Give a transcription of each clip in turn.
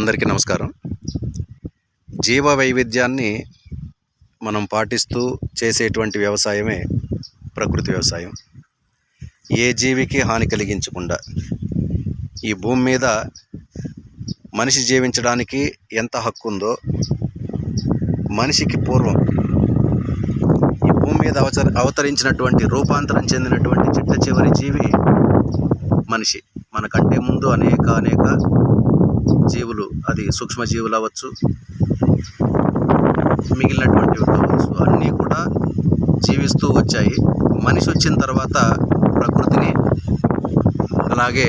అందరికీ నమస్కారం. జీవ వైవిధ్యాన్ని మనం పాటిస్తూ చేసేటువంటి వ్యవసాయమే ప్రకృతి వ్యవసాయం. ఏ జీవికి హాని కలిగించకుండా ఈ భూమి మీద మనిషి జీవించడానికి ఎంత హక్కు ఉందో మనిషికి పూర్వం ఈ భూమి మీద అవతర అవతరించినటువంటి రూపాంతరం చెందినటువంటి చిట్ట చివరి జీవి మనిషి. మనకంటే ముందు అనేక అనేక జీవులు అది సూక్ష్మజీవులు అవ్వచ్చు మిగిలినటువంటివి కావచ్చు అన్నీ కూడా జీవిస్తూ వచ్చాయి. మనిషి వచ్చిన తర్వాత ప్రకృతిని అలాగే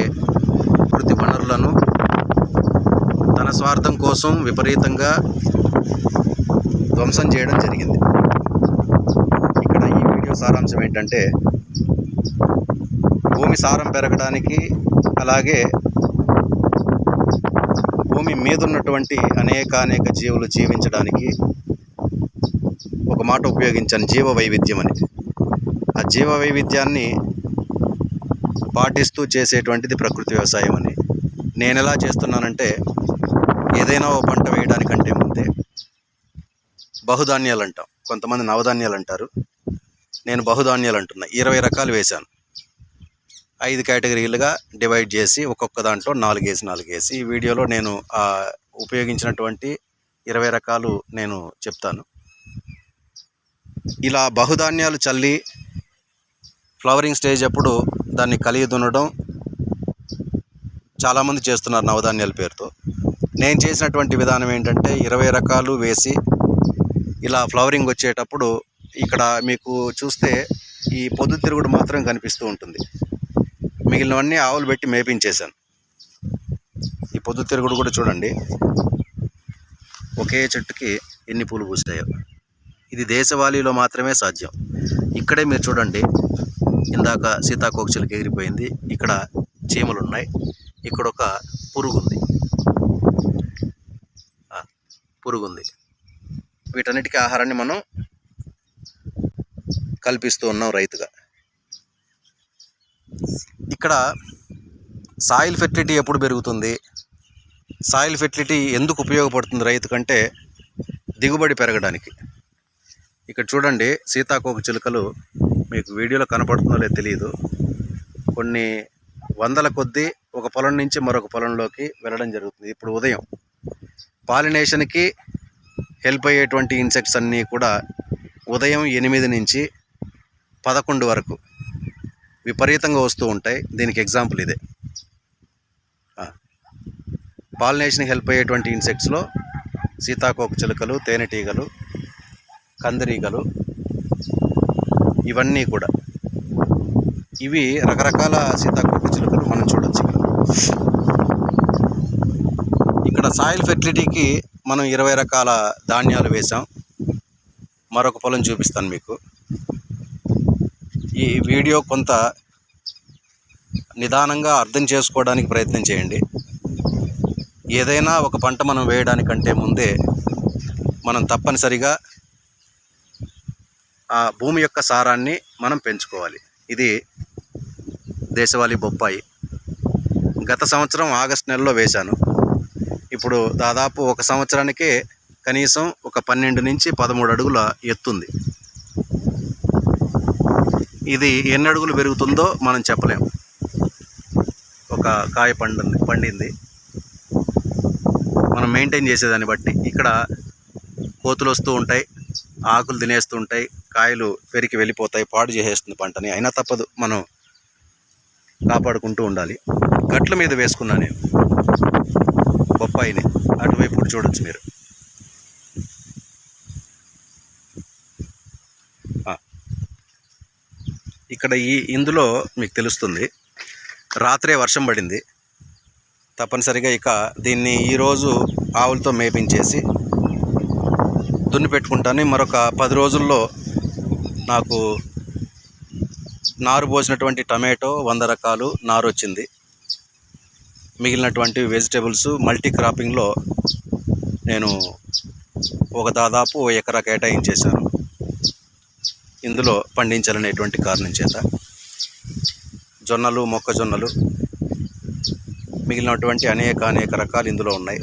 ప్రకృతి వనరులను తన స్వార్థం కోసం విపరీతంగా ధ్వంసం చేయడం జరిగింది. ఇక్కడ ఈ వీడియో సారాంశం ఏంటంటే భూమి సారం పెరగడానికి అలాగే భూమి మీద ఉన్నటువంటి అనేక అనేక జీవులు జీవించడానికి ఒక మాట ఉపయోగించాను జీవ వైవిధ్యం అని. ఆ జీవ వైవిధ్యాన్ని పాటిస్తూ చేసేటువంటిది ప్రకృతి వ్యవసాయం అని. నేను ఎలా చేస్తున్నానంటే ఏదైనా ఓ పంట వేయడానికంటే ముందే బహుధాన్యాలు అంటాం కొంతమంది నవధాన్యాలు అంటారు నేను బహుధాన్యాలు అంటున్నా ఇరవై రకాలు వేశాను. ఐదు కేటగిరీలుగా డివైడ్ చేసి ఒక్కొక్క దాంట్లో నాలుగేసి నాలుగేసి. ఈ వీడియోలో నేను ఉపయోగించినటువంటి ఇరవై రకాలు నేను చెప్తాను. ఇలా బహుధాన్యాలు చల్లి ఫ్లవరింగ్ స్టేజ్ అప్పుడు దాన్ని కలిగి దున్నడం చాలామంది చేస్తున్నారు నవధాన్యాల పేరుతో. నేను చేసినటువంటి విధానం ఏంటంటే ఇరవై రకాలు వేసి ఇలా ఫ్లవరింగ్ వచ్చేటప్పుడు ఇక్కడ మీకు చూస్తే ఈ పొద్దుతిరుగుడు మాత్రం కనిపిస్తూ ఉంటుంది. మిగిలినవన్నీ ఆవులు పెట్టి మేపించేశాను. ఈ పొద్దుతిరుగుడు కూడా చూడండి. ఒకే చెట్టుకి ఎన్ని పూలు పూస్తాయో. ఇది దేశవాళీలో మాత్రమే సాధ్యం. ఇక్కడే మీరు చూడండి. ఇందాక సీతాకోకచిలకి ఎగిరిపోయింది. ఇక్కడ చీమలు ఉన్నాయి ఇక్కడ ఒక పురుగు ఉంది పురుగు ఉంది వీటన్నిటికీ ఆహారాన్ని మనం కల్పిస్తూ ఉన్నాం రైతుగా. ఇక్కడ సాయిల్ ఫెర్టిలిటీ ఎప్పుడు పెరుగుతుంది? సాయిల్ ఫెర్టిలిటీ ఎందుకు ఉపయోగపడుతుంది రైతు కంటే? దిగుబడి పెరగడానికి. ఇక్కడ చూడండి సీతాకోక చిలుకలు మీకు వీడియోలో కనపడుతుందో లేదో తెలియదు కొన్ని వందల కొద్దీ ఒక పొలం నుంచి మరొక పొలంలోకి వెళ్ళడం జరుగుతుంది. ఇప్పుడు ఉదయం పాలినేషన్కి హెల్ప్ అయ్యేటువంటి ఇన్సెక్ట్స్ అన్నీ కూడా ఉదయం ఎనిమిది నుంచి పదకొండు వరకు విపరీతంగా వస్తూ ఉంటాయి. దీనికి ఎగ్జాంపుల్ ఇదే. పాలినేషన్ హెల్ప్ అయ్యేటువంటి ఇన్సెక్ట్స్లో సీతాకోక చిలుకలు తేనెటీగలు కందిరీగలు ఇవన్నీ కూడా. ఇవి రకరకాల సీతాకోక చిలుకలు మనం చూడొచ్చు ఇక్కడ. ఇక్కడ సాయిల్ ఫెర్టిలిటీకి మనం ఇరవై రకాల ధాన్యాలు వేసాం మరొక పొలం చూపిస్తాను మీకు. ఈ వీడియో కొంత నిదానంగా అర్థం చేసుకోవడానికి ప్రయత్నం చేయండి. ఏదైనా ఒక పంట మనం వేయడానికంటే ముందే మనం తప్పనిసరిగా ఆ భూమి యొక్క సారాన్ని మనం పెంచుకోవాలి. ఇది దేశవాళీ బొప్పాయి. గత సంవత్సరం ఆగస్ట్ నెలలో వేశాను. ఇప్పుడు దాదాపు ఒక సంవత్సరానికే కనీసం ఒక పన్నెండు నుంచి పదమూడు అడుగుల ఎత్తుంది ఇది ఎన్ని అడుగులు పెరుగుతుందో మనం చెప్పలేం. ఒక కాయ పండింది పండింది. మనం మెయింటైన్ చేసేదాన్ని బట్టి ఇక్కడ కోతులు వస్తూ ఉంటాయి ఆకులు తినేస్తూ ఉంటాయి కాయలు పెరికి వెళ్ళిపోతాయి పాడు చేసేస్తుంది పంటని. అయినా తప్పదు మనం కాపాడుకుంటూ ఉండాలి. గట్ల మీద వేసుకున్నా నేను బొప్పాయిని. అటువైపు చూడొచ్చు మీరు. ఇక్కడ ఈ ఇందులో మీకు తెలుస్తుంది రాత్రే వర్షం పడింది. తప్పనిసరిగా ఇక దీన్ని ఈరోజు ఆవులతో మేపించేసి దున్ని పెట్టుకుంటాను. మరొక పది రోజుల్లో నాకు నారు పోసినటువంటి టమాటో వంద రకాలు నారు వచ్చింది. మిగిలినటువంటి వెజిటేబుల్స్ మల్టీ క్రాపింగ్లో నేను ఒక దాదాపు ఎకరా కేటాయించేశాను. ఇందులో పండించాలనేటువంటి కారణం చేత జొన్నలు మొక్కజొన్నలు మిగిలినటువంటి అనేక అనేక రకాలు ఇందులో ఉన్నాయి.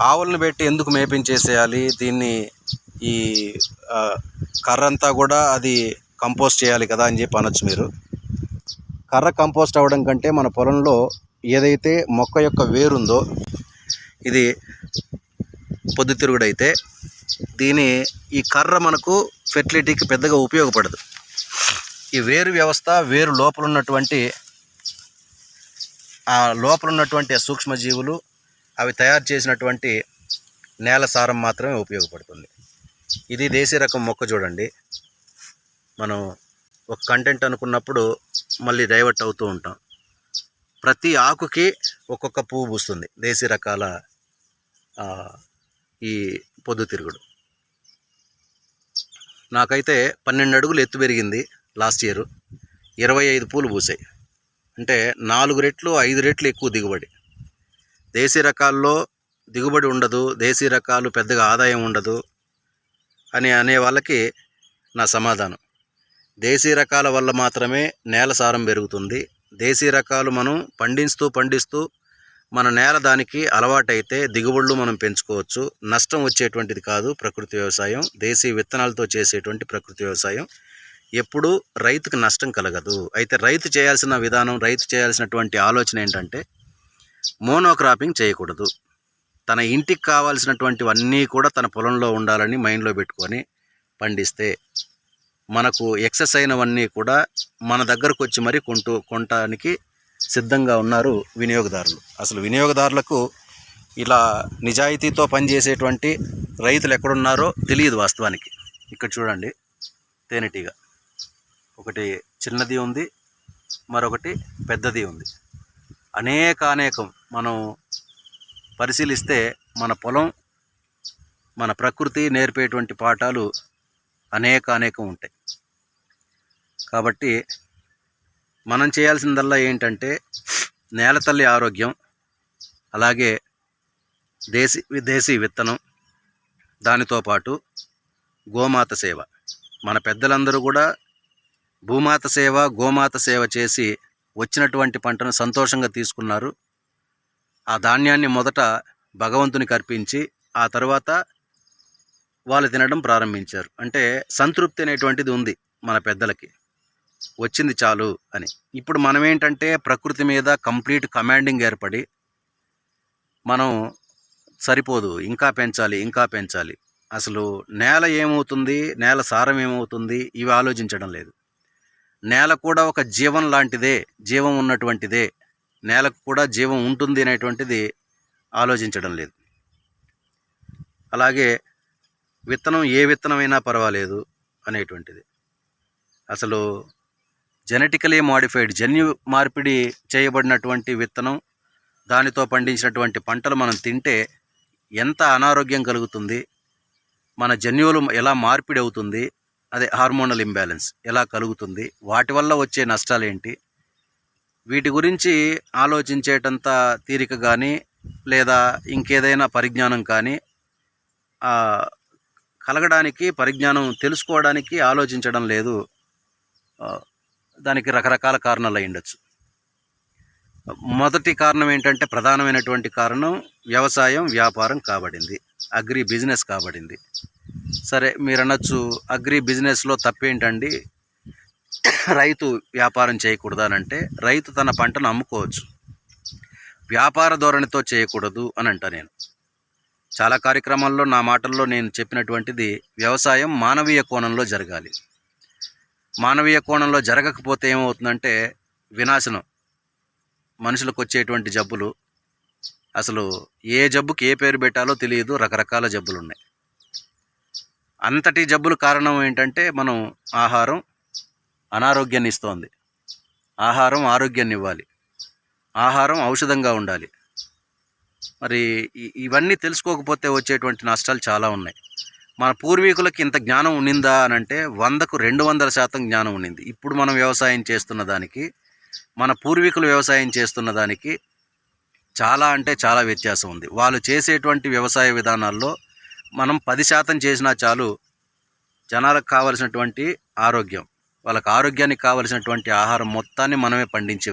ఆవులను పెట్టి ఎందుకు మేపించేసేయాలి? దీన్ని ఈ కర్రంతా కూడా అది కంపోస్ట్ చేయాలి కదా అని చెప్పి అనొచ్చు మీరు. కర్ర కంపోస్ట్ అవ్వడం కంటే మన పొలంలో ఏదైతే మొక్క యొక్క వేరుందో ఇది పొద్దుతిరుగుడైతే దీని ఈ కర్ర మనకు ఫెర్టిలిటీకి పెద్దగా ఉపయోగపడదు. ఈ వేరు వ్యవస్థ వేరు లోపల ఉన్నటువంటి ఆ లోపల ఉన్నటువంటి ఆ సూక్ష్మజీవులు అవి తయారు చేసినటువంటి నేల సారం మాత్రమే ఉపయోగపడుతుంది. ఇది దేశీ రకం మొక్క చూడండి. మనం ఒక కంటెంట్ అనుకున్నప్పుడు మళ్ళీ డైవర్ట్ అవుతూ ఉంటాం. ప్రతి ఆకుకి ఒక్కొక్క పువ్వు పూస్తుంది. దేశీ రకాల ఈ పొద్దుతిరుగుడు. నాకైతే పన్నెండు అడుగులు ఎత్తు పెరిగింది లాస్ట్ ఇయర్. ఇరవై ఐదు పూలు పూసాయి. అంటే నాలుగు రెట్లు ఐదు రెట్లు ఎక్కువ దిగుబడి. దేశీ రకాల్లో దిగుబడి ఉండదు దేశీ రకాలు పెద్దగా ఆదాయం ఉండదు అని అనే వాళ్ళకి నా సమాధానం. దేశీ రకాల వల్ల మాత్రమే నేల సారం పెరుగుతుంది. దేశీ రకాలు మనం పండిస్తూ పండిస్తూ మన నేల దానికి అలవాటైతే దిగుబడులు మనం పెంచుకోవచ్చు. నష్టం వచ్చేటువంటిది కాదు ప్రకృతి వ్యవసాయం. దేశీ విత్తనాలతో చేసేటువంటి ప్రకృతి వ్యవసాయం. ఎప్పుడూ రైతుకు నష్టం కలగదు. అయితే రైతు చేయాల్సిన విధానం రైతు చేయాల్సినటువంటి ఆలోచన ఏంటంటే మోనోక్రాపింగ్ చేయకూడదు. తన ఇంటికి కావాల్సినటువంటివన్నీ కూడా తన పొలంలో ఉండాలని మైండ్లో పెట్టుకొని పండిస్తే మనకు ఎక్సెస్ అయినవన్నీ కూడా మన దగ్గరకు వచ్చి మరీ కొంటూ కొనటానికి సిద్ధంగా ఉన్నారు వినియోగదారులు. అసలు వినియోగదారులకు ఇలా నిజాయితీతో పనిచేసేటువంటి రైతులు ఎక్కడున్నారో తెలియదు వాస్తవానికి. ఇక్కడ చూడండి తేనెటీగ. ఒకటి చిన్నది ఉంది మరొకటి పెద్దది ఉంది. అనేక అనేకం మనం పరిశీలిస్తే మన పొలం మన ప్రకృతి నేర్పేటువంటి పాఠాలు అనేక అనేకం ఉంటాయి. కాబట్టి మనం చేయాల్సిందల్లా ఏంటంటే నేల తల్లి ఆరోగ్యం అలాగే దేశీ దేశీ విత్తనం దానితో పాటు గోమాత సేవ. మన పెద్దలందరూ కూడా భూమాత సేవ గోమాత సేవ చేసి వచ్చినటువంటి పంటను సంతోషంగా తీసుకున్నారు. ఆ ధాన్యాన్ని మొదట భగవంతునికి అర్పించి ఆ తర్వాత వాళ్ళు తినడం ప్రారంభించారు. అంటే సంతృప్తి అనేటువంటిది ఉంది మన పెద్దలకి. వచ్చింది చాలు అని. ఇప్పుడు మనం ఏంటంటే ప్రకృతి మీద కంప్లీట్ కమాండింగ్ ఏర్పడి మనం సరిపోదు ఇంకా పెంచాలి ఇంకా పెంచాలి. అసలు నేల ఏమవుతుంది నేల సారం ఏమవుతుంది ఇవి ఆలోచించడం లేదు. నేల కూడా ఒక జీవం లాంటిదే జీవం ఉన్నటువంటిదే. నేలకు కూడా జీవం ఉంటుంది అనేటువంటిది ఆలోచించడం లేదు. అలాగే విత్తనం ఏ విత్తనమైనా పర్వాలేదు అనేటువంటిది. అసలు జెనెటికలీ మాడిఫైడ్ జన్యు మార్పిడి చేయబడినటువంటి విత్తనం దానితో పండించినటువంటి పంటలు మనం తింటే ఎంత అనారోగ్యం కలుగుతుంది మన జన్యువులు ఎలా మార్పిడి అవుతుంది అదే హార్మోనల్ ఇంబ్యాలెన్స్ ఎలా కలుగుతుంది వాటి వల్ల వచ్చే నష్టాలు ఏంటి వీటి గురించి ఆలోచించేటంత తీరిక కానీ లేదా ఇంకేదైనా పరిజ్ఞానం కానీ కలగడానికి పరిజ్ఞానం తెలుసుకోవడానికి ఆలోచించడం లేదు. దానికి రకరకాల కారణాలు అయ్యుండొచ్చు మొదటి కారణం ఏంటంటే ప్రధానమైనటువంటి కారణం వ్యవసాయం వ్యాపారం కాబడింది. Agri business కాబడింది. సరే మీరు అనొచ్చు అగ్రి బిజినెస్లో తప్పేంటండి? రైతు వ్యాపారం చేయకూడదు అని అంటే రైతు తన పంటను అమ్ముకోవచ్చు. వ్యాపార ధోరణితో చేయకూడదు అని అంట నేను. చాలా కార్యక్రమాల్లో నా మాటల్లో నేను చెప్పినటువంటిది వ్యవసాయం మానవీయ కోణంలో జరగాలి. మానవీయ కోణంలో జరగకపోతే ఏమవుతుందంటే వినాశనం. మనుషులకు వచ్చేటువంటి జబ్బులు. అసలు ఏ జబ్బుకి ఏ పేరు పెట్టాలో తెలియదు. రకరకాల జబ్బులు ఉన్నాయి అంతటి జబ్బులు కారణం ఏంటంటే మనం ఆహారం అనారోగ్యాన్ని ఇస్తోంది. ఆహారం ఆరోగ్యాన్ని ఇవ్వాలి. ఆహారం ఔషధంగా ఉండాలి. మరి ఇవన్నీ తెలుసుకోకపోతే వచ్చేటువంటి నష్టాలు చాలా ఉన్నాయి. మన పూర్వీకులకి ఇంత జ్ఞానం ఉన్నిందా అని అంటే వందకు రెండు వందల శాతం జ్ఞానం ఉండింది. ఇప్పుడు మనం వ్యవసాయం చేస్తున్న దానికి మన పూర్వీకులు వ్యవసాయం చేస్తున్న దానికి చాలా అంటే చాలా వ్యత్యాసం ఉంది. వాళ్ళు చేసేటువంటి వ్యవసాయ విధానాల్లో మనం పది శాతం చేసినా చాలు జనాలకు కావలసినటువంటి ఆరోగ్యం వాళ్ళకి ఆరోగ్యానికి కావలసినటువంటి ఆహారం మొత్తాన్ని మనమే పండించి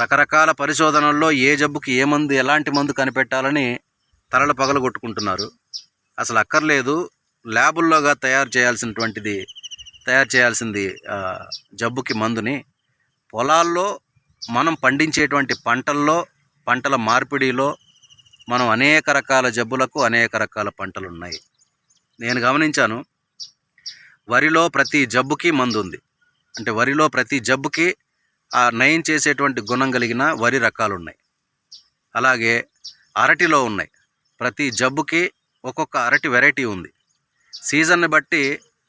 రకరకాల పరిశోధనల్లో ఏ జబ్బుకి ఏ మందు ఎలాంటి మందు కనిపెట్టాలని తలలు పగలగొట్టుకుంటున్నారు. అసలు అక్కర్లేదు. ల్యాబుల్లోగా తయారు చేయాల్సినటువంటిది తయారు చేయాల్సింది జబ్బుకి మందుని. పొలాల్లో మనం పండించేటువంటి పంటల్లో పంటల మార్పిడిలో మనం అనేక రకాల జబ్బులకు అనేక రకాల పంటలు ఉన్నాయి నేను గమనించాను వరిలో ప్రతి జబ్బుకి మందు ఉంది అంటే వరిలో ప్రతి జబ్బుకి ఆ నయం చేసేటువంటి గుణం కలిగిన వరి రకాలు ఉన్నాయి అలాగే అరటిలో ఉన్నాయి. ప్రతి జబ్బుకి ఒక్కొక్క అరటి వెరైటీ ఉంది. సీజన్ని బట్టి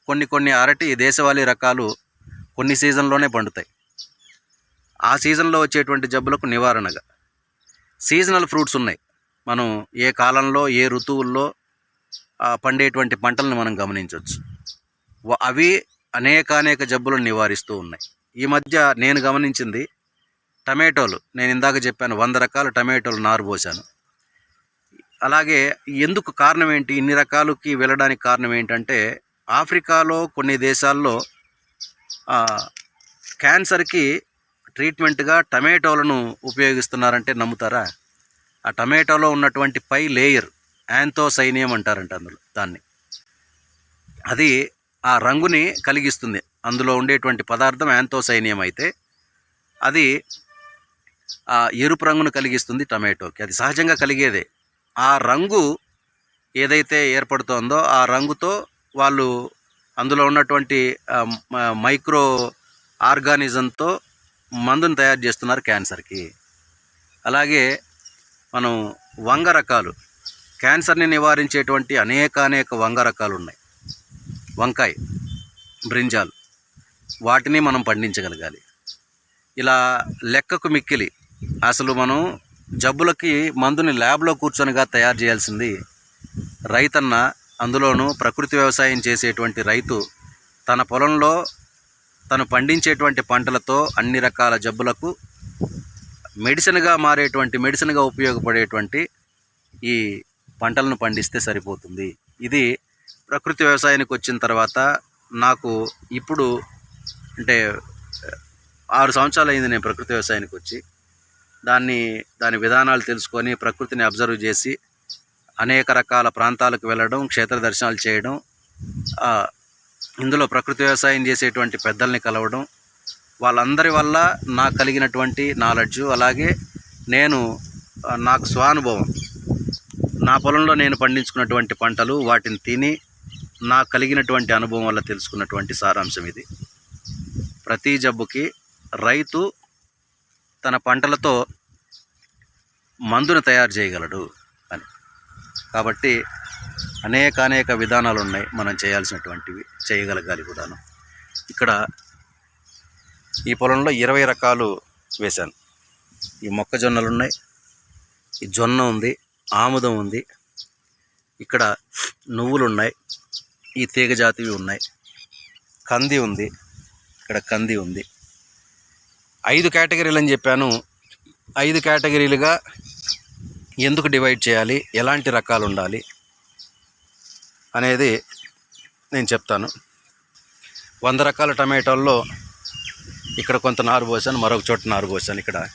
కొన్ని కొన్ని అరటి దేశవాళీ రకాలు కొన్ని సీజన్లోనే పండుతాయి. ఆ సీజన్లో వచ్చేటువంటి జబ్బులకు నివారణగా. సీజనల్ ఫ్రూట్స్ ఉన్నాయి. మనం ఏ కాలంలో ఏ ఋతువుల్లో పండేటువంటి పంటలను మనం గమనించవచ్చు అవి అనేకానేక జబ్బులను నివారిస్తూ ఉన్నాయి. ఈ మధ్య నేను గమనించింది టమాటోలు. నేను ఇందాక చెప్పాను వంద రకాల టమాటోలు నారు పోసాను అలాగే ఎందుకు కారణం ఏంటి ఇన్ని రకాలకి వెళ్ళడానికి కారణం ఏంటంటే ఆఫ్రికాలో కొన్ని దేశాల్లో క్యాన్సర్కి ట్రీట్మెంట్గా టమాటోలను ఉపయోగిస్తున్నారంటే నమ్ముతారా? ఆ టమాటోలో ఉన్నటువంటి పై లేయర్ యాంతోసైనియం అంటారంట అందులో దాన్ని. అది ఆ రంగుని కలిగిస్తుంది. అందులో ఉండేటువంటి పదార్థం యాంతోసైనియం అయితే అది ఆ ఎరుపు రంగును కలిగిస్తుంది టమాటోకి. అది సహజంగా కలిగేదే. ఆ రంగు ఏదైతే ఏర్పడుతోందో ఆ రంగుతో వాళ్ళు అందులో ఉన్నటువంటి మైక్రో ఆర్గానిజంతో మందును తయారు చేస్తున్నారు క్యాన్సర్కి. అలాగే మనం వంగ రకాలు క్యాన్సర్ని నివారించేటువంటి అనేక అనేక వంగ రకాలు ఉన్నాయి వంకాయ బ్రింజాల్ వాటిని మనం పండించగలగాలి. ఇలా లెక్కకు మిక్కిలి అసలు మనం జబ్బులకి మందుని ల్యాబ్లో కూర్చొనిగా తయారు చేయాల్సింది రైతన్న. అందులోనూ ప్రకృతి వ్యవసాయం చేసేటువంటి రైతు తన పొలంలో తను పండించేటువంటి పంటలతో అన్ని రకాల జబ్బులకు మెడిసిన్గా మారేటువంటి మెడిసిన్గా ఉపయోగపడేటువంటి ఈ పంటలను పండిస్తే సరిపోతుంది. ఇది ప్రకృతి వ్యవసాయానికి వచ్చిన తర్వాత నాకు ఇప్పుడు అంటే ఆరు సంవత్సరాలు అయింది నేను ప్రకృతి వ్యవసాయానికి వచ్చి. దాన్ని దాని విధానాలు తెలుసుకొని ప్రకృతిని అబ్జర్వ్ చేసి అనేక రకాల ప్రాంతాలకు వెళ్ళడం క్షేత్ర దర్శనాలు చేయడం ఇందులో ప్రకృతి వ్యవసాయం చేసేటువంటి పెద్దల్ని కలవడం వాళ్ళందరి వల్ల నాకు కలిగినటువంటి నాలెడ్జు అలాగే నేను నాకు స్వానుభవం. నా పొలంలో నేను పండించుకున్నటువంటి పంటలు వాటిని తిని నాకు కలిగినటువంటి అనుభవం వల్ల తెలుసుకున్నటువంటి సారాంశం ఇది. ప్రతి జబ్బుకి రైతు తన పంటలతో మందును తయారు చేయగలడు అని. కాబట్టి అనేక అనేక విధానాలు ఉన్నాయి మనం చేయాల్సినటువంటివి చేయగలగాలి కూడాను. ఇక్కడ ఈ పొలంలో ఇరవై రకాలు వేశాను. ఈ మొక్కజొన్నలు ఉన్నాయి ఈ జొన్న ఉంది ఆముదం ఉంది ఇక్కడ నువ్వులు ఉన్నాయి ఈ తీగ జాతివి ఉన్నాయి కంది ఉంది ఇక్కడ కంది ఉంది ఐదు కేటగిరీలు అని చెప్పాను. ఐదు కేటగిరీలుగా ఎందుకు డివైడ్ చేయాలి? ఎలాంటి రకాలు ఉండాలి? అనేది నేను చెప్తాను. వంద రకాల టమాటోల్లో ఇక్కడ కొంత నారు పోసాను మరొక చోట నారు పోసాను ఇక్కడ.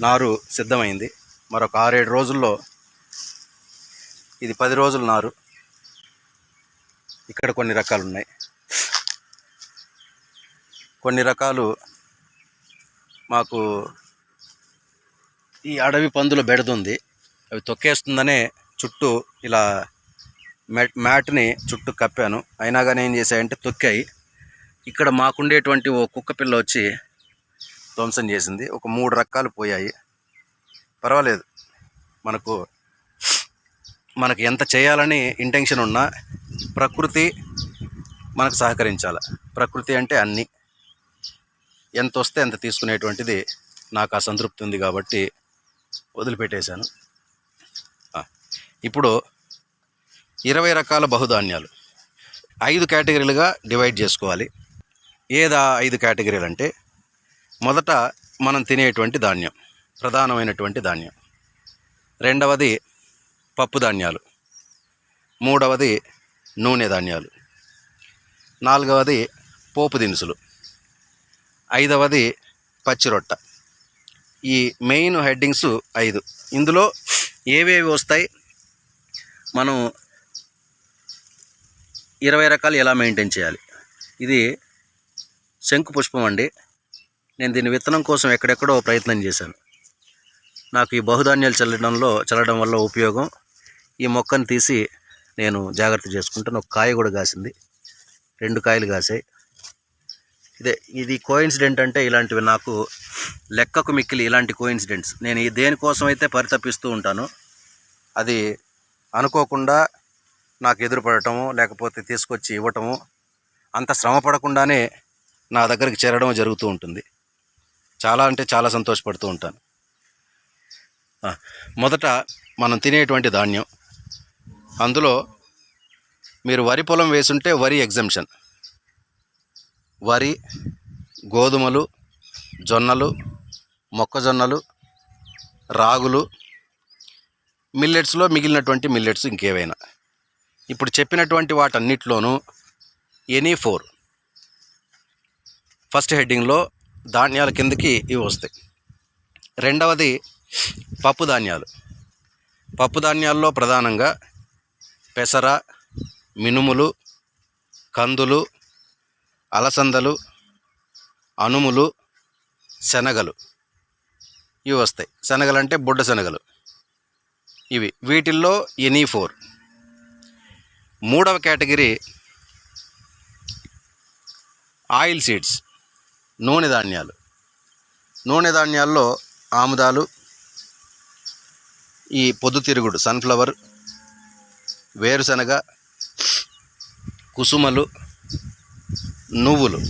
నారు సిద్ధమైంది. మరొక ఆరేడు రోజుల్లో ఇది పది రోజుల నారు. ఇక్కడ కొన్ని రకాలు ఉన్నాయి. కొన్ని రకాలు మాకు ఈ అడవి పందుల బెడదుంది. అవి తొక్కేస్తుందనే చుట్టూ ఇలా మ్యాట్ మ్యాట్ని చుట్టూ కప్పాను. అయినా కానీ ఏం చేశాయంటే తొక్కాయి. ఇక్కడ మాకుండేటువంటి ఓ కుక్క పిల్ల వచ్చి ధ్వంసం చేసింది. ఒక మూడు రకాలు పోయాయి. పర్వాలేదు. మనకు మనకు ఎంత చేయాలని ఇంటెన్షన్ ఉన్నా ప్రకృతి మనకు సహకరించాలి. ప్రకృతి అంటే అన్నీ. ఎంత వస్తే ఎంత తీసుకునేటువంటిది నాకు ఆ సంతృప్తి ఉంది కాబట్టి వదిలిపెట్టేశాను. ఇప్పుడు ఇరవై రకాల బహుధాన్యాలు. ఐదు కేటగిరీలుగా డివైడ్ చేసుకోవాలి. ఏదా ఐదు కేటగిరీలు అంటే మొదట మనం తినేటువంటి ధాన్యం ప్రధానమైనటువంటి ధాన్యం. రెండవది పప్పు ధాన్యాలు. మూడవది నూనె ధాన్యాలు. నాలుగవది పోపు దినుసులు. ఐదవది పచ్చిరొట్ట ఈ మెయిన్ హెడ్డింగ్స్ ఐదు. ఇందులో ఏవేవి వస్తాయి? మనం ఇరవై రకాలు ఎలా మెయింటైన్ చేయాలి? ఇది శంకు పుష్పం అండి. నేను దీని విత్తనం కోసం ఎక్కడెక్కడో ప్రయత్నం చేశాను. నాకు ఈ బహుధాన్యాలు చల్లడంలో చల్లడం వల్ల ఉపయోగం. ఈ మొక్కను తీసి నేను జాగ్రత్త చేసుకుంటాను. ఒక కాయ కూడా కాసింది. రెండు కాయలు కాసాయి. ఇదే ఇది కోయిన్సిడెంట్ అంటే ఇలాంటివి నాకు లెక్కకు మిక్కిలి ఇలాంటి కోయిన్సిడెంట్స్ నేను ఈ దేనికోసం అయితే పరితపిస్తూ ఉంటాను అది అనుకోకుండా నాకు ఎదురుపడటము లేకపోతే తీసుకొచ్చి ఇవ్వటము అంత శ్రమ పడకుండానే నా దగ్గరికి చేరడం జరుగుతూ ఉంటుంది. చాలా అంటే చాలా సంతోషపడుతూ ఉంటాను. మొదట మనం తినేటువంటి ధాన్యం. అందులో మీరు వరి పొలం వేసుంటే వరి ఎగ్జంప్షన్ వరి గోధుమలు జొన్నలు మొక్కజొన్నలు రాగులు మిల్లెట్స్లో మిగిలినటువంటి మిల్లెట్స్ ఇంకేవైనా. ఇప్పుడు చెప్పినటువంటి వాటన్నిటిలోనూ ఎనీ ఫోర్ ఫస్ట్ హెడ్డింగ్లో ధాన్యాల కిందకి ఇవి వస్తాయి. రెండవది పప్పు ధాన్యాలు. పప్పు ధాన్యాల్లో ప్రధానంగా పెసర మినుములు కందులు అలసందలు అనుములు శనగలు. ఇవి వస్తాయి. శనగలు అంటే బుడ్డ శనగలు. ఇవి. వీటిల్లో ఎనీ ఫోర్. మూడవ కేటగిరీ ఆయిల్ సీడ్స్ నూనె ధాన్యాలు. నూనె ధాన్యాల్లో ఆముదాలు ఈ పొద్దుతిరుగుడు సన్ఫ్లవర్ వేరుశనగ కుసుమలు నువ్వులు.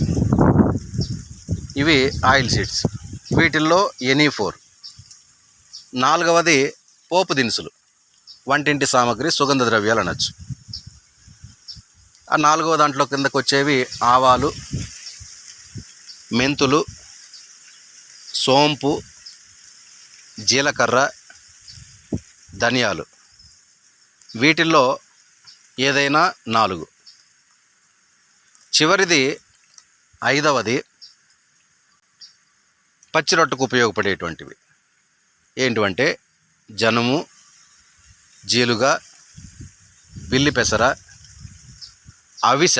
ఇవి ఆయిల్ సీడ్స్. వీటిల్లో ఎనీ ఫోర్ నాలుగవది పోపు దినుసులు. వంటింటి సామాగ్రి సుగంధ ద్రవ్యాలు అనొచ్చు ఆ నాలుగవ దాంట్లో కిందకు వచ్చేవి ఆవాలు మెంతులు సోంపు జీలకర్ర ధనియాలు. వీటిల్లో ఏదైనా నాలుగు. చివరిది ఐదవది పచ్చి పచ్చిరొట్టుకు ఉపయోగపడేటువంటివి. ఏంటివంటే జనుము జీలుగా బిల్లి పెసర అవిస.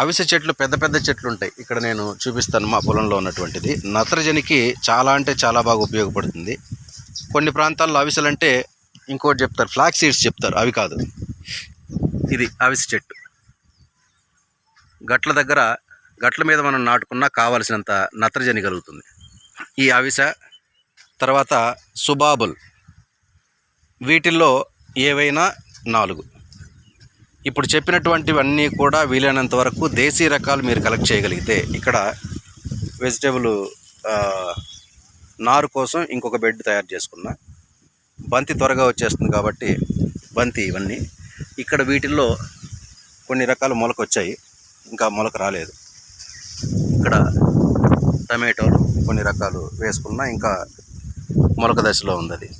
అవిసె చెట్లు పెద్ద పెద్ద చెట్లు ఉంటాయి ఇక్కడ నేను చూపిస్తాను మా పొలంలో ఉన్నటువంటిది. నత్రజనికి చాలా అంటే చాలా బాగా ఉపయోగపడుతుంది. కొన్ని ప్రాంతాల్లో అవిసలంటే అంటే ఇంకోటి చెప్తారు ఫ్లాక్ సీడ్స్ చెప్తారు అవి కాదు. ఇది అవిసె చెట్టు. గట్ల దగ్గర గట్ల మీద మనం నాటుకున్నా కావలసినంత నత్రజని కలుగుతుంది. ఈ అవిసె తర్వాత సుబాబుల్ వీటిల్లో ఏవైనా నాలుగు. ఇప్పుడు చెప్పినటువంటివన్నీ కూడా వీలైనంత వరకు దేశీ రకాలు మీరు కలెక్ట్ చేయగలిగితే ఇక్కడ వెజిటేబుల్ నారు కోసం ఇంకొక బెడ్ తయారు చేసుకున్నా. బంతి త్వరగా వచ్చేస్తుంది కాబట్టి బంతి ఇవన్నీ. ఇక్కడ వీటిల్లో కొన్ని రకాల మొలకొచ్చాయి. ఇంకా మొలక రాలేదు. ఇక్కడ టమాటోలు కొన్ని రకాలు వేసుకున్నా ఇంకా మొలక దశలో ఉంది అది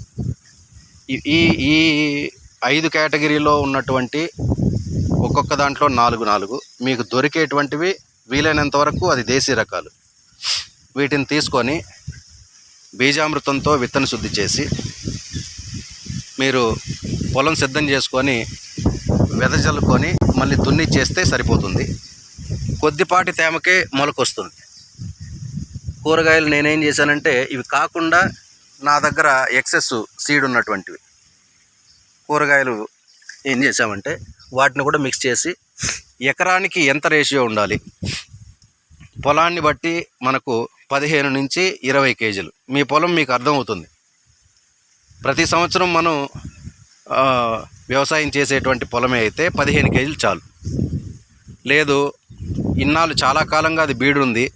ఈ- ఈ ఐదు కేటగిరీలో ఉన్నటువంటి ఒక్కొక్క దాంట్లో నాలుగు నాలుగు. మీకు దొరికేటువంటివి వీలైనంత వరకు అది దేశీ రకాలు. వీటిని తీసుకొని బీజామృతంతో విత్తన శుద్ధి చేసి మీరు పొలం సిద్ధం చేసుకొని వెదజల్లుకొని మళ్ళీ దున్ని చేస్తే సరిపోతుంది. కొద్దిపాటి తేమకే మొలకొస్తుంది. కూరగాయలు నేనేం చేశానంటే ఇవి కాకుండా నా దగ్గర ఎక్సెస్ సీడ్ ఉన్నటువంటివి. కూరగాయలు ఏం చేసామంటే వాటిని కూడా మిక్స్ చేసి ఎకరానికి ఎంత రేషియో ఉండాలి? పొలాన్ని బట్టి మనకు పదిహేను నుంచి ఇరవై కేజీలు. మీ పొలం మీకు అర్థమవుతుంది. ప్రతి సంవత్సరం మనం వ్యవసాయం చేసేటువంటి పొలమే అయితే పదిహేను కేజీలు చాలు. లేదు ఇన్నాళ్ళు చాలా కాలంగా అది బీడుంది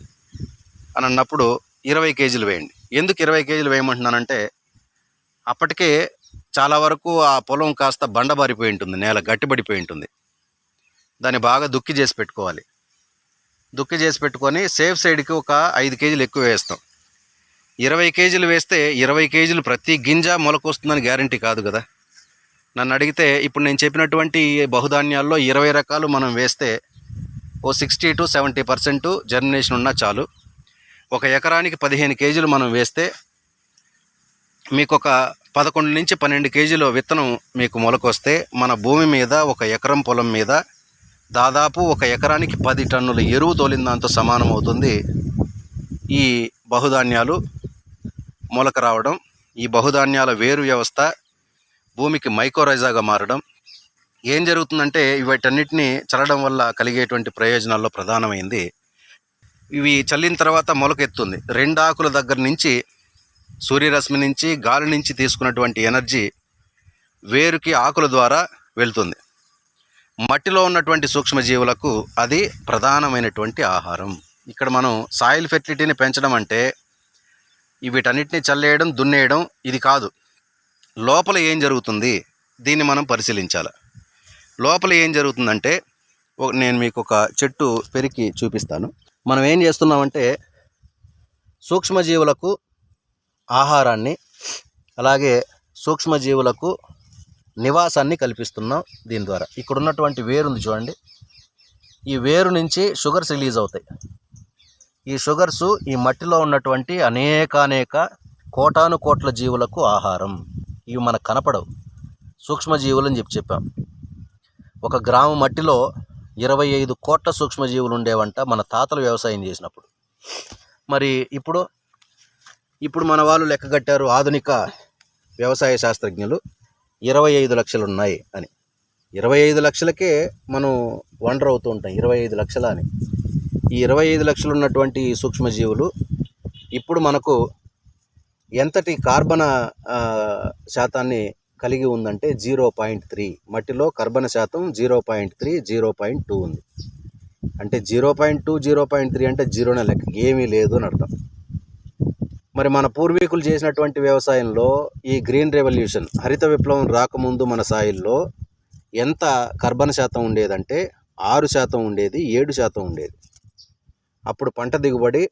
అని అన్నప్పుడు ఇరవై కేజీలు వేయండి. ఎందుకు ఇరవై కేజీలు వేయమంటున్నానంటే అప్పటికే చాలా వరకు ఆ పొలం కాస్త బండబారిపోయి ఉంటుంది నేల గట్టిపడిపోయి ఉంటుంది. దాన్ని బాగా దుక్కి చేసి పెట్టుకోవాలి. దుక్కి చేసి పెట్టుకొని సేఫ్ సైడ్కి ఒక ఐదు కేజీలు ఎక్కువ వేస్తాం. ఇరవై కేజీలు వేస్తే ఇరవై కేజీలు ప్రతి గింజ మొలకొస్తుందని గ్యారంటీ కాదు కదా. నన్ను అడిగితే ఇప్పుడు నేను చెప్పినటువంటి బహుధాన్యాల్లో ఇరవై రకాలు మనం వేస్తే ఓ sixty to seventy percent germination ఉన్నా చాలు. ఒక ఎకరానికి పదిహేను కేజీలు మనం వేస్తే మీకు ఒక పదకొండు నుంచి పన్నెండు కేజీల విత్తనం మీకు మొలకొస్తే మన భూమి మీద ఒక ఎకరం పొలం మీద దాదాపు ఒక ఎకరానికి పది టన్నుల ఎరువు తోలిన దాంతో సమానం అవుతుంది ఈ బహుధాన్యాలు మొలక రావడం. ఈ బహుధాన్యాల వేరు వ్యవస్థ భూమికి మైకోరైజాగా మారడం. ఏం జరుగుతుందంటే వీటన్నిటిని చల్లడం వల్ల కలిగేటువంటి ప్రయోజనాల్లో ప్రధానమైంది. ఇవి చల్లిన తర్వాత మొలకెత్తుంది రెండు ఆకుల దగ్గర నుంచి సూర్యరశ్మి నుంచి గాలి నుంచి తీసుకున్నటువంటి ఎనర్జీ వేరుకి ఆకుల ద్వారా వెళ్తుంది. మట్టిలో ఉన్నటువంటి సూక్ష్మజీవులకు అది ప్రధానమైనటువంటి ఆహారం. ఇక్కడ మనం సాయిల్ ఫెర్టిలిటీని పెంచడం అంటే వీటన్నిటిని చల్లేయడం దున్నేయడం ఇది కాదు. లోపల ఏం జరుగుతుంది? దీన్ని మనం పరిశీలించాలి. లోపల ఏం జరుగుతుందంటే నేను మీకు ఒక చెట్టు పెరికి చూపిస్తాను. మనం ఏం చేస్తున్నామంటే సూక్ష్మజీవులకు ఆహారాన్ని అలాగే సూక్ష్మజీవులకు నివాసాన్ని కల్పిస్తున్నాం దీని ద్వారా. ఇక్కడ ఉన్నటువంటి వేరు ఉంది చూడండి. ఈ వేరు నుంచి షుగర్స్ రిలీజ్ అవుతాయి. ఈ షుగర్స్ ఈ మట్టిలో ఉన్నటువంటి అనేకానేక కోటాను కోట్ల జీవులకు ఆహారం. ఇవి మనకు కనపడవు. సూక్ష్మజీవులు అని చెప్పి చెప్పాం. ఒక గ్రామ మట్టిలో ఇరవై ఐదు కోట్ల సూక్ష్మజీవులు ఉండేవంట మన తాతలు వ్యవసాయం చేసినప్పుడు. మరి ఇప్పుడు ఇప్పుడు మన వాళ్ళు లెక్కగట్టారు ఆధునిక వ్యవసాయ శాస్త్రజ్ఞులు ఇరవై ఐదు లక్షలు ఉన్నాయి అని. ఇరవై ఐదు లక్షలకే మనం వండర్ అవుతూ ఉంటాం ఇరవై ఐదు లక్షల అని. ఈ ఇరవై ఐదు లక్షలు ఉన్నటువంటి సూక్ష్మజీవులు ఇప్పుడు మనకు ఎంతటి కార్బన శాతాన్ని కలిగి ఉందంటే జీరో పాయింట్ త్రీ. మట్టిలో కర్బన శాతం zero point three zero point two ఉంది. అంటే zero point two zero point three అంటే జీరోనే లెక్క. ఏమీ లేదు అని అర్థం. మరి మన పూర్వీకులు చేసినటువంటి వ్యవసాయంలో ఈ గ్రీన్ రెవల్యూషన్ హరిత విప్లవం రాకముందు మన సాయిల్లో ఎంత కర్బన శాతం ఉండేదంటే ఆరు శాతం ఉండేది ఏడు శాతం ఉండేది. అప్పుడు పంట దిగుబడి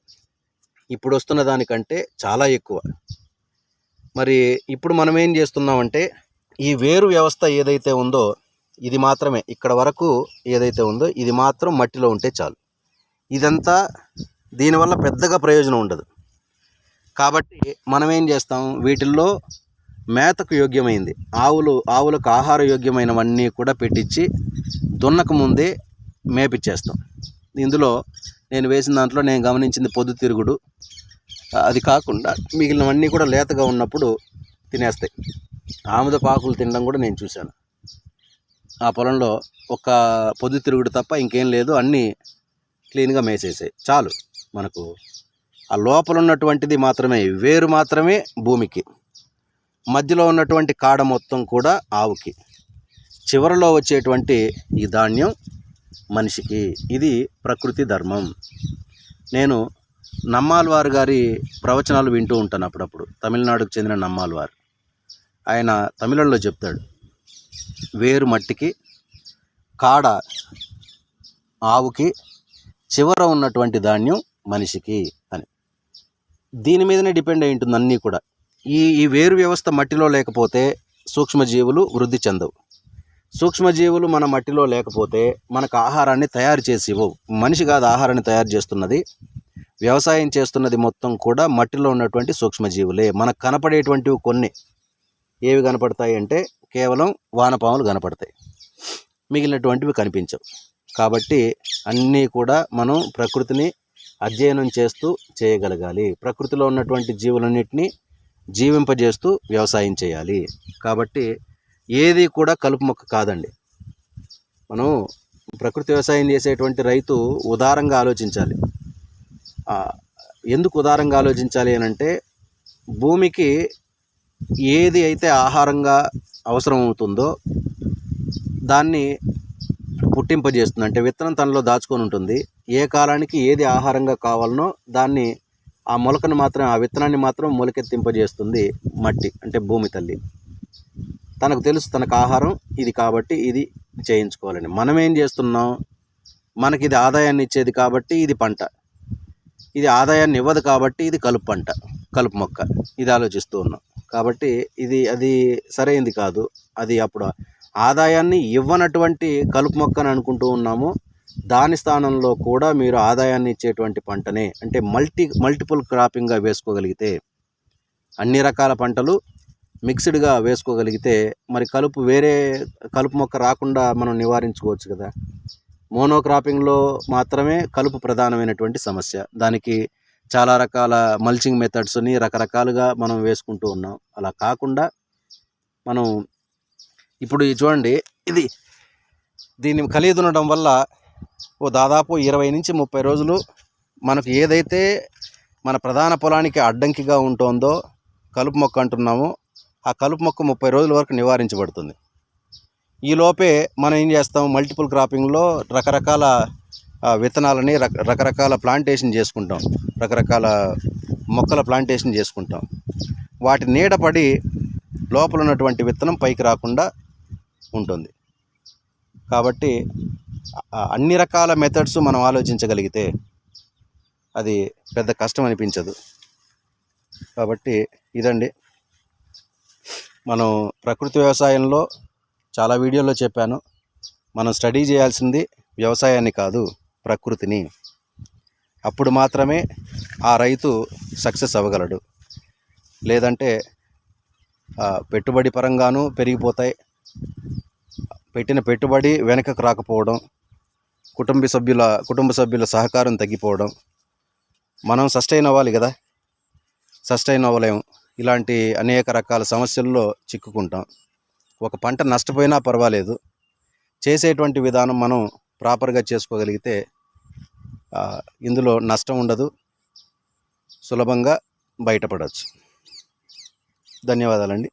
ఇప్పుడు వస్తున్న దానికంటే చాలా ఎక్కువ. మరి ఇప్పుడు మనం ఏం చేస్తున్నామంటే ఈ వేరు వ్యవస్థ ఏదైతే ఉందో ఇది మాత్రమే. ఇక్కడ వరకు ఏదైతే ఉందో ఇది మాత్రం మట్టిలో ఉంటే చాలు. ఇదంతా దీనివల్ల పెద్దగా ప్రయోజనం ఉండదు. కాబట్టి మనం ఏం చేస్తాం వీటిల్లో మేతకు యోగ్యమైంది. ఆవులు ఆవులకు ఆహార యోగ్యమైనవన్నీ కూడా పెట్టించి దున్నక ముందే మేపిచ్చేస్తాం. ఇందులో నేను వేసిన దాంట్లో నేను గమనించింది పొద్దుతిరుగుడు. అది కాకుండా మిగిలినవన్నీ కూడా లేతగా ఉన్నప్పుడు తినేస్తాయి. ఆముద పాకులు తినడం కూడా నేను చూశాను. ఆ పొలంలో ఒక పొద్దుతిరుగుడు తప్ప ఇంకేం లేదు. అన్నీ క్లీన్గా మేసేసాయి. చాలు మనకు. ఆ లోపల ఉన్నటువంటిది మాత్రమే వేరు మాత్రమే భూమికి. మధ్యలో ఉన్నటువంటి కాడ మొత్తం కూడా ఆవుకి. చివరిలో వచ్చేటువంటి ఈ ధాన్యం మనిషికి. ఇది ప్రకృతి ధర్మం. నేను నమ్మాల్వారు గారి ప్రవచనాలు వింటూ ఉంటాను అప్పుడప్పుడు. తమిళనాడుకు చెందిన నమ్మాల్వారు. ఆయన తమిళంలో చెప్తాడు వేరు మట్టికి కాడ ఆవుకి చివర ఉన్నటువంటి ధాన్యం మనిషికి అని. దీని మీదనే డిపెండ్ అయి ఉంటుంది అన్నీ కూడా. ఈ ఈ వేరు వ్యవస్థ మట్టిలో లేకపోతే సూక్ష్మజీవులు వృద్ధి చెందవు. సూక్ష్మజీవులు మన మట్టిలో లేకపోతే మనకు ఆహారాన్ని తయారు చేసి ఇవ్వవు మనిషి కాదు ఆహారాన్ని తయారు చేస్తున్నది. వ్యవసాయం చేస్తున్నది మొత్తం కూడా మట్టిలో ఉన్నటువంటి సూక్ష్మజీవులే. మనకు కనపడేటువంటివి కొన్ని. ఏవి కనపడతాయి అంటే కేవలం వానపాములు కనపడతాయి. మిగిలినటువంటివి కనిపించవు. కాబట్టి అన్నీ కూడా మనం ప్రకృతిని అధ్యయనం చేస్తూ చేయగలగాలి. ప్రకృతిలో ఉన్నటువంటి జీవులన్నింటినీ జీవింపజేస్తూ వ్యవసాయం చేయాలి. కాబట్టి ఏది కూడా కలుపు మొక్క కాదండి. మనం ప్రకృతి వ్యవసాయం చేసేటువంటి రైతు ఉదారంగా ఆలోచించాలి. ఎందుకు ఉదారంగా ఆలోచించాలి అని అంటే భూమికి ఏది అయితే ఆహారంగా అవసరం అవుతుందో దాన్ని పుట్టింపజేస్తుంది. అంటే విత్తనం తనలో దాచుకొని ఉంటుంది. ఏ కాలానికి ఏది ఆహారంగా కావాలనో దాన్ని ఆ మొలకను మాత్రం ఆ విత్తనాన్ని మాత్రం మొలకెత్తింపజేస్తుంది మట్టి అంటే భూమి తల్లి. తనకు తెలుసు తనకు ఆహారం ఇది కాబట్టి ఇది చేయించుకోవాలని. మనం ఏం చేస్తున్నాం? మనకి ఇది ఆదాయాన్ని ఇచ్చేది కాబట్టి ఇది పంట. ఇది ఆదాయాన్ని ఇవ్వదు కాబట్టి ఇది కలుపు పంట కలుపు మొక్క. ఇది ఆలోచిస్తూ ఉన్నాం. కాబట్టి ఇది అది సరైంది కాదు. అది అప్పుడు ఆదాయాన్ని ఇవ్వనటువంటి కలుపు మొక్కని అనుకుంటూ ఉన్నాము. దాని స్థానంలో కూడా మీరు ఆదాయాన్ని ఇచ్చేటువంటి పంటనే అంటే మల్టీ మల్టిపుల్ క్రాపింగ్గా వేసుకోగలిగితే అన్ని రకాల పంటలు మిక్స్డ్గా వేసుకోగలిగితే మరి కలుపు వేరే కలుపు మొక్క రాకుండా మనం నివారించుకోవచ్చు కదా. మోనోక్రాపింగ్లో మాత్రమే కలుపు ప్రధానమైనటువంటి సమస్య. దానికి చాలా రకాల మల్చింగ్ మెథడ్స్ని రకరకాలుగా మనం వేసుకుంటూ ఉన్నాం. అలా కాకుండా మనం ఇప్పుడు ఇది చూడండి ఇది దీన్ని కలిగి వల్ల ఓ దాదాపు ఇరవై నుంచి ముప్పై రోజులు మనకు ఏదైతే మన ప్రధాన పొలానికి అడ్డంకిగా ఉంటుందో కలుపు మొక్క అంటున్నామో ఆ కలుపు మొక్క ముప్పై రోజుల వరకు నివారించబడుతుంది. ఈ లోపే మనం ఏం చేస్తాం? మల్టిపుల్ క్రాపింగ్లో రకరకాల విత్తనాలని రక రకరకాల ప్లాంటేషన్ చేసుకుంటాం. రకరకాల మొక్కల ప్లాంటేషన్ చేసుకుంటాం. వాటి నీడపడి లోపల ఉన్నటువంటి విత్తనం పైకి రాకుండా ఉంటుంది. కాబట్టి అన్ని రకాల మెథడ్స్ మనం ఆలోచించగలిగితే అది పెద్ద కష్టం అనిపించదు. కాబట్టి ఇదండి. మనం ప్రకృతి వ్యవసాయంలో చాలా వీడియోలో చెప్పాను. మనం స్టడీ చేయాల్సింది వ్యవసాయాన్ని కాదు ప్రకృతిని. అప్పుడు మాత్రమే ఆ రైతు సక్సెస్ అవ్వగలడు. లేదంటే పెట్టుబడి పరంగాను పెరిగిపోతాయి. పెట్టిన పెట్టుబడి వెనకకు రాకపోవడం కుటుంబ సభ్యుల కుటుంబ సభ్యుల సహకారం తగ్గిపోవడం మనం సస్టైన్ అవ్వాలి కదా? సస్టైన్ అవ్వలేము ఇలాంటి అనేక రకాల సమస్యల్లో చిక్కుకుంటాం. ఒక పంట నష్టపోయినా పర్వాలేదు. చేసేటువంటి విధానం మనం ప్రాపర్గా చేసుకోగలిగితే ఇందులో నష్టం ఉండదు. సులభంగా బయటపడవచ్చు ధన్యవాదాలండి.